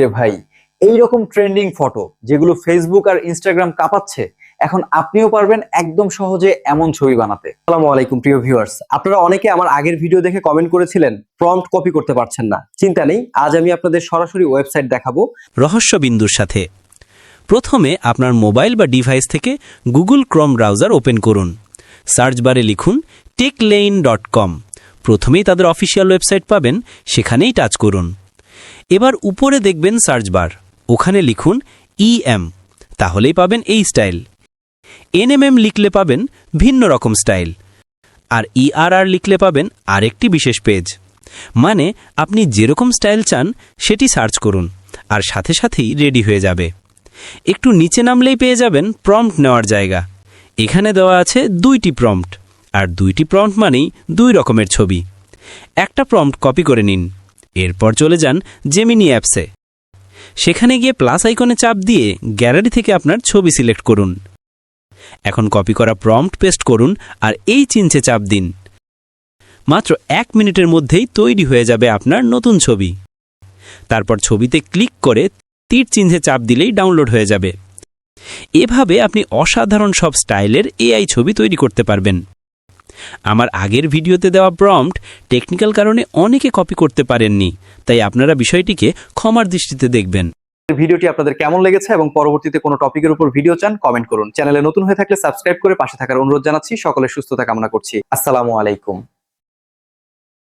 রে ভাই এই রকম ট্রেন্ডিং ফটো যেগুলো ফেসবুক আর ইনস্টাগ্রাম কাঁপাচ্ছে, এখন আপনিও পারবেন একদম সহজে এমন ছবি বানাতে। আসসালামু আলাইকুম প্রিয় ভিউয়ার্স আপনারা অনেকে আমার আগের ভিডিও দেখে কমেন্ট করেছিলেন প্রম্পট কপি করতে পারছেন না। চিন্তা নেই, আজ আমি আপনাদের সরাসরি ওয়েবসাইট দেখাবো। রহস্যবিন্দুর সাথে। প্রথমে আপনার মোবাইল বা ডিভাইস থেকে গুগল ক্রোম ব্রাউজার ওপেন করুন। সার্চ বারে লিখুন টেকলেইন ডট কম প্রথমেই তাদের অফিসিয়াল ওয়েবসাইট পাবেন, সেখানেই টাচ করুন। এবার উপরে দেখবেন সার্চ বার। ওখানে লিখুন ইএম তাহলেই পাবেন এই স্টাইল। এনএমএম লিখলে পাবেন ভিন্ন রকম স্টাইল। আর ইআরআর লিখলে পাবেন আরেকটি বিশেষ পেজ। মানে আপনি যেরকম স্টাইল চান, সেটি সার্চ করুন, আর সাথে সাথেই রেডি হয়ে যাবে। একটু নিচে নামলেই পেয়ে যাবেন প্রম্পট নেওয়ার জায়গা। এখানে দেওয়া আছে দুইটি প্রম্পট, আর দুইটি প্রম্পট মানেই দুই রকমের ছবি। একটা প্রম্পট কপি করে নিন। এরপর চলে যান জেমিনি অ্যাপসে সেখানে গিয়ে প্লাস আইকনে চাপ দিয়ে গ্যালারি থেকে আপনার ছবি সিলেক্ট করুন। এখন কপি করা প্রম্পট পেস্ট করুন আর এই চিনচে চাপ দিন। মাত্র এক মিনিটের মধ্যেই তৈরি হয়ে যাবে আপনার নতুন ছবি। তারপর ছবিতে ক্লিক করে তীর চিহ্নে চাপ দিলেই ডাউনলোড হয়ে যাবে। এভাবে আপনি অসাধারণ সব স্টাইলের এআই ছবি তৈরি করতে পারবেন। আমার আগের ভিডিওতে দেওয়া প্রম্পট টেকনিক্যাল কারণে অনেকে কপি করতে পারেননি, তাই আপনারা বিষয়টিকে ক্ষমার দৃষ্টিতে দেখবেন। ভিডিওটি আপনাদের কেমন লেগেছে এবং পরবর্তীতে কোনো টপিকের উপর ভিডিও চান কমেন্ট করুন। চ্যানেলে নতুন হয়ে থাকলে সাবস্ক্রাইব করে পাশে থাকার অনুরোধ জানাচ্ছি। সকলের সুস্থতা কামনা করছি। আসসালামু আলাইকুম।